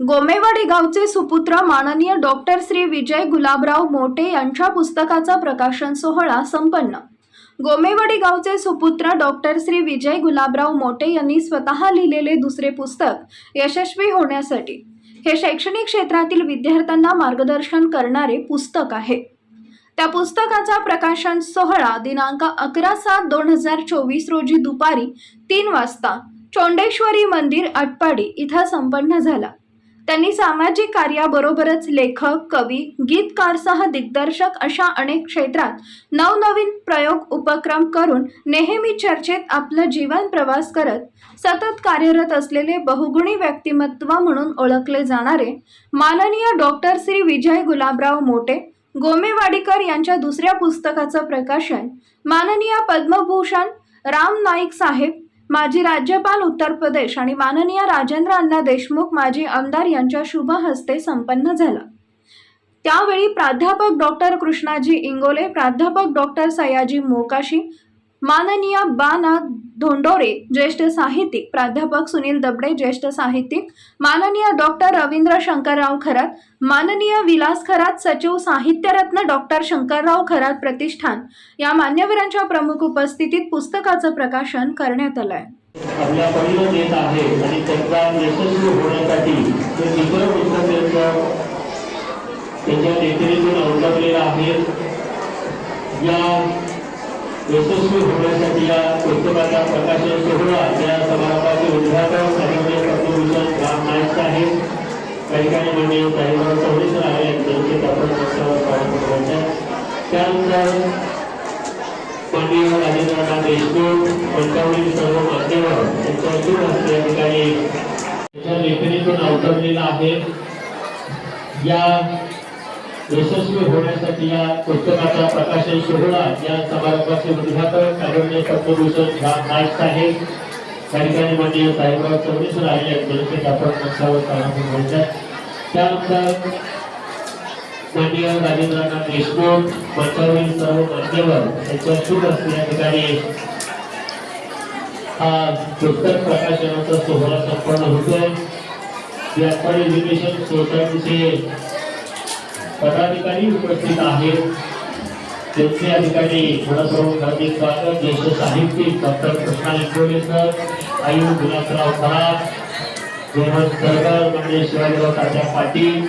गोमेवाडी गावचे सुपुत्र माननीय डॉक्टर श्री विजय गुलाबराव मोटे यांच्या पुस्तकाचा प्रकाशन सोहळा संपन्न. गोमेवाडी गावचे सुपुत्र डॉक्टर श्री विजय गुलाबराव मोटे यांनी स्वतः लिहिलेले दुसरे पुस्तक यशस्वी होण्यासाठी. हे शैक्षणिक क्षेत्रातील विद्यार्थ्यांना मार्गदर्शन करणारे पुस्तक आहे. त्या पुस्तकाचा प्रकाशन सोहळा दिनांक अकरा सात दोन हजार चोवीस रोजी दुपारी तीन वाजता चोंडेश्वरी मंदिर आटपाडी इथं संपन्न झाला. त्यांनी सामाजिक कार्याबरोबरच लेखक कवी गीतकारसह दिग्दर्शक अशा अनेक क्षेत्रात नवनवीन प्रयोग उपक्रम करून नेहमी चर्चेत आपलं जीवन प्रवास करत सतत कार्यरत असलेले बहुगुणी व्यक्तिमत्व म्हणून ओळखले जाणारे माननीय डॉक्टर श्री विजय गुलाबराव मोटे गोमेवाडीकर यांच्या दुसऱ्या पुस्तकाचं प्रकाशन माननीय पद्मभूषण राम नाईक साहेब माजी राज्यपाल उत्तर प्रदेश आणि माननीय राजेंद्र अण्णा देशमुख माजी आमदार यांच्या शुभ हस्ते संपन्न झाला. त्यावेळी प्राध्यापक डॉक्टर कृष्णाजी इंगोले प्राध्यापक डॉक्टर सयाजी मोकाशी माननीय बाना धोंडोरे ज्येष्ठ साहित्यिक प्राध्यापक सुनील दबडे ज्येष्ठ साहित्यिक माननीय डॉक्टर रवींद्र शंकरराव खरात माननीय विलास खरात सचिव साहित्यरत्न डॉक्टर शंकरराव खरात प्रतिष्ठान. या मान्यवरांच्या प्रमुख उपस्थितीत पुस्तकाचं प्रकाशन करण्यात आलं आहे आपल्या आहे आणि त्यांचा यशस्वी होण्यासाठी ते इतर पुस्तक त्यांच्या आहे. या यशस्वी होण्यासाठी या पुस्तकाचा प्रकाशन सोहळा या समारंभाचे उद्घाटन साहित्य पद्मभूषण राम नाईक साहेब काही काही मंडळी साहेबराव चौधरीसर आहे त्यांचे आपण पक्षावर स्वागत त्यानंतर माननीय राजेंद्रनाथ देशमुख पंचावळी सर्व मान्यवर यांच्या शुभ हस्ते या ठिकाणी त्याच्या लेखणीतून अवतरलेला आहे. या यशस्वी होण्यासाठी या पुस्तकाचा प्रकाशन सोहळा या समारंभाचे उद्घाटन कारुण्य पद्मभूषण ह्या नाईक साहेब म्हणजे त्या ठिकाणी माननीय साहेबराव चौधरीसर आले यांचे आपण मंचावर प्रारंभ करायचा त्यानंतर माननीय राजेंद्रनाथ देशमुख मंचावरील सर्व मान्यवर यांच्या शुभ हस्ते या ठिकाणी हा पुस्तक प्रकाशनाचा सोहळा संपन्न होतोय. व्यापारी एज्युकेशन सोसायटीचे पदाधिकारी उपस्थित आहेत. त्यांचे अधिकारी ठिकाणी मनपूर्वक हार्दिक स्वागत. ज्येष्ठ साहित्यिक डॉक्टर कृष्णा इंगोले सर आयु गुलाबराव खराब हेमंत सरगर म्हणजे शिवाजीराव तात्या पाटील.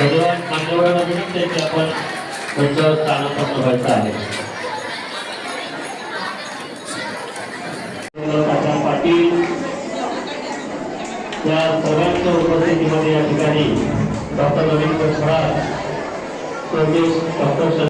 भगवान मान्यवर विनंती त्यांच्या आपण त्यांच्यावर स्थानापन्न व्हायचं आहे काका पाटील या सर्वांच्या उपस्थितीमध्ये या ठिकाणी डॉक्टर रवींद्र खरात डॉक्टर